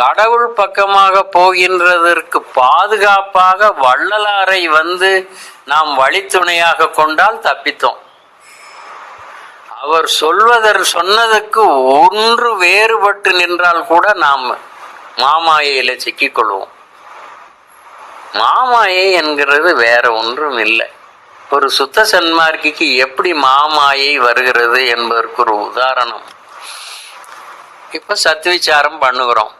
கடவுள் பக்கமாக போகின்றதற்கு பாதுகாப்பாக வள்ளலாரை வந்து நாம் வழித்துணையாக கொண்டால் தப்பித்தோம். அவர் சொல்வதர் சொன்னதுக்கு ஒன்று வேறுபட்டு நின்றால் கூட நாம் மாமாயையில சிக்கிக்கொள்வோம் மாமாயை என்கிறது வேற ஒன்றும் இல்லை. ஒரு சுத்த சன்மார்க்கிக்கு எப்படி மாமாயை வருகிறது என்பதற்கு ஒரு உதாரணம். இப்போ சத்விச்சாரம் பண்ணுகிறோம்.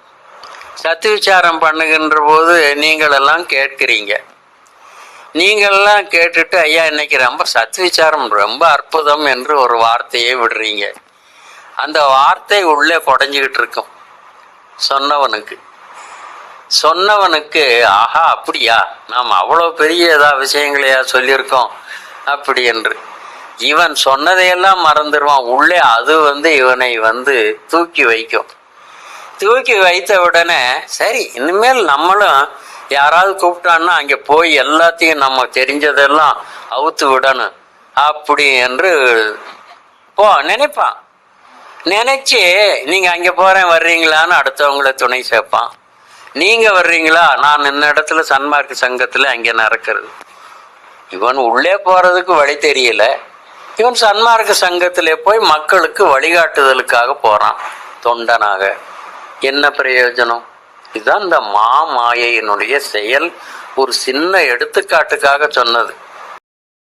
சத்விச்சாரம் பண்ணுகின்ற போது நீங்கள் எல்லாம் கேட்கிறீங்க. நீங்கள்லாம் கேட்டுட்டு ஐயா இன்னைக்கு ரொம்ப சத்விச்சாரம் ரொம்ப அற்புதம் என்று ஒரு வார்த்தையை விடுறீங்க. அந்த வார்த்தை உள்ளே குடஞ்சிக்கிட்டு இருக்கும் சொன்னவனுக்கு. சொன்னவனுக்கு ஆஹா அப்படியா? நாம் அவ்வளோ பெரிய ஏதா விஷயங்களையா சொல்லியிருக்கோம்? அப்படி என்று. இவன் சொன்னதையெல்லாம் மறந்துடுவான். உள்ளே அது வந்து இவனை வந்து தூக்கி வைக்கும். தூக்கி வைத்த உடனே சரி இனிமேல் நம்மளும் யாராவது கூப்பிட்டான்னா அங்கே போய் எல்லாத்தையும் நம்ம தெரிஞ்சதெல்லாம் அவுத்து விடணும். அப்படி என்று போ நினைப்பான். நினைச்சு நீங்கள் அங்கே போகிறேன் வர்றீங்களான்னு அடுத்தவங்கள துணை சேர்ப்பான். நீங்கள் வர்றீங்களா? நான் இந்த இடத்துல சன்மார்க்க சங்கத்தில் அங்கே நடக்கிறது. இவன் உள்ளே போகிறதுக்கு வழி தெரியல. இவன் சன்மார்க்க சங்கத்திலே போய் மக்களுக்கு வழிகாட்டுதலுக்காக போகிறான் தொண்டனாக. என்ன பிரயோஜனம்? இதுதான் இந்த மாமாயையினுடைய செயல். ஒரு சின்ன எடுத்துக்காட்டுக்காக சொன்னது.